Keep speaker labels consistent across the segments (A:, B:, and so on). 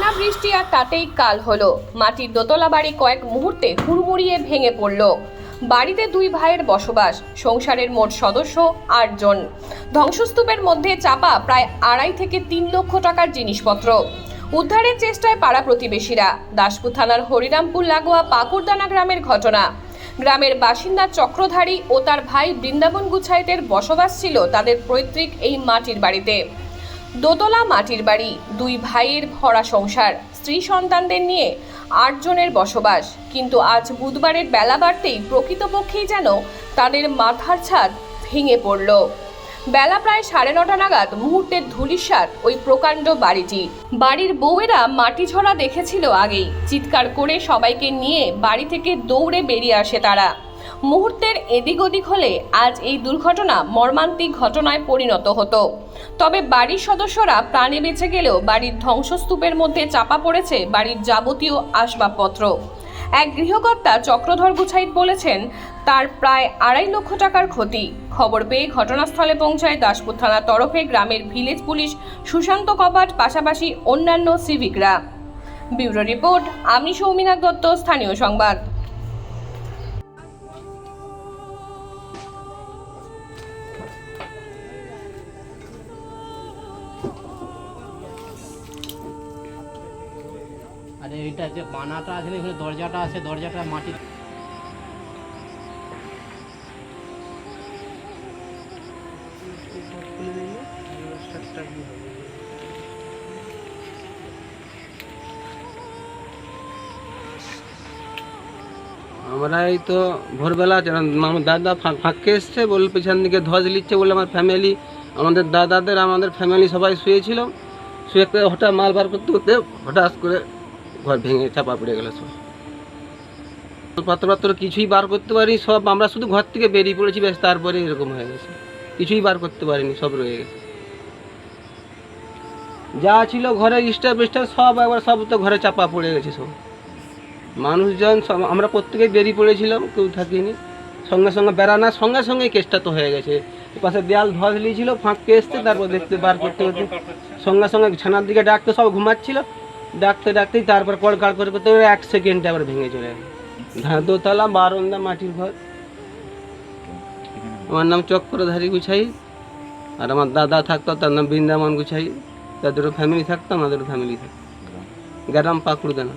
A: টানা বৃষ্টি আর তাতেই কাল হলো। মাটির দোতলা বাড়ি কয়েক মুহূর্তে হুড়মুড়িয়ে ভেঙে পড়ল। বাড়িতে দুই ভাইয়ের বসবাস, সংসারের মোট সদস্য আটজন। ধ্বংসস্তূপের মধ্যে চাপা প্রায় আড়াই থেকে তিন লক্ষ টাকার জিনিসপত্র। উদ্ধারের চেষ্টায় পাড়া প্রতিবেশীরা, দাসপুর থানার হরিরামপুর লাগোয়া পাকুড়দানা গ্রামের ঘটনা। গ্রামের বাসিন্দা চক্রধারী ও তার ভাই বৃন্দাবন গুছাইতের বসবাস ছিল তাদের পৈতৃক এই মাটির বাড়িতে। দোতলা মাটির বাড়ি, দুই ভাইয়ের ভরা সংসার, স্ত্রী সন্তানদের নিয়ে আটজনের বসবাস। কিন্তু আজ বুধবারের বেলা বাড়তেই প্রকৃতপক্ষেই যেন তাদের মাথার ছাদ ভেঙে পড়ল। বেলা প্রায় সাড়ে নটা নাগাদ মুহূর্তের ধুলিসাৎ ওই প্রকাণ্ড বাড়িটি। বাড়ির বউয়েরা মাটি ঝরা দেখেছিল আগেই। চিৎকার করে সবাইকে নিয়ে বাড়ি থেকে দৌড়ে বেরিয়ে আসে তারা। মুহূর্তের এদিক ওদিক হলে আজ এই দুর্ঘটনা মর্মান্তিক ঘটনায় পরিণত হতো। তবে বাড়ির সদস্যরা প্রাণে বেঁচে গেলেও বাড়ির ধ্বংসস্তূপের মধ্যে চাপা পড়েছে বাড়ির যাবতীয় আসবাবপত্র। এক গৃহকর্তা চক্রধর গুছাইত বলেছেন, তার প্রায় আড়াই লক্ষ টাকার ক্ষতি। খবর পেয়ে ঘটনাস্থলে পৌঁছায় দাসপুর থানার তরফে গ্রামের ভিলেজ পুলিশ সুশান্ত কপাট, পাশাপাশি অন্যান্য সিভিকরা। ব্যুরো রিপোর্ট, আমি সৌমিনাথ দত্ত, স্থানীয় সংবাদ।
B: আর এইটা যে বানাটা আছে না, এখানে দরজাটা আছে, দরজাটা মাটির
C: আমরা এই তো ভোরবেলা আমার দাদা ফাঁক- এসছে, বলে পেছন দিকে ধ্বজ নিচ্ছে বলে আমার ফ্যামিলি আমাদের দাদাদের, আমাদের ফ্যামিলি সবাই শুয়েছিল। শুয়ে হঠাৎ মাল বার করতে করতে হঠাৎ করে ঘর ভেঙে চাপা পড়ে গেল সব। পাত্র কিছুই বার করতে পারি সব আমরা শুধু ঘর থেকে বেরিয়ে পড়েছি, ব্যাস তারপরে এরকম হয়ে গেছে। কিছুই বার করতে পারিনি, সব রয়ে গেছে। যা ছিল ঘরে স্টাফ স্টাফ সব একবার সব তো ঘরে চাপা পড়ে গেছে সব। মানুষজন সব, আমরা প্রত্যেকেই বেরিয়ে পড়েছিলাম, কেউ থাকিনি। সঙ্গে সঙ্গে বেড়ানোর সঙ্গে সঙ্গে কেসটা তো হয়ে গেছে। পাশে দেয়াল ধস নিয়েছিল ফাঁককে এসছে তারপর দেখতে বার করতে করতে সঙ্গে সঙ্গে ছানার দিকে ডাকতে সব ঘুমাচ্ছিল। ডাকতে ডাকতেই তারপর কড়কাড় করে করতে এক সেকেন্ডে আবার ভেঙে চলে গেল। দোতলা বারন্দা মাটির ঘর। আমার নাম চক্রধারী গুছাই, আর আমার দাদা থাকতো, তার নাম বৃন্দাবন গুছাই। তাদেরও ফ্যামিলি থাকতো আমাদেরও ফ্যামিলি থাকতো। গ্রাম পাকুড়দানা।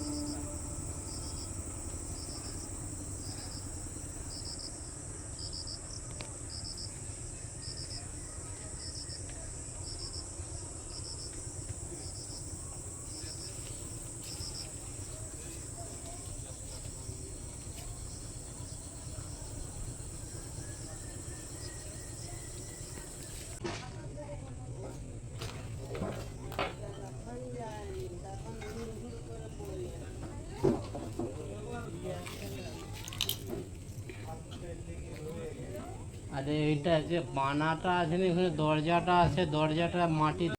B: আর এইটা যে বানাটা আছে না এখানে দরজাটা আছে দরজাটা মাটির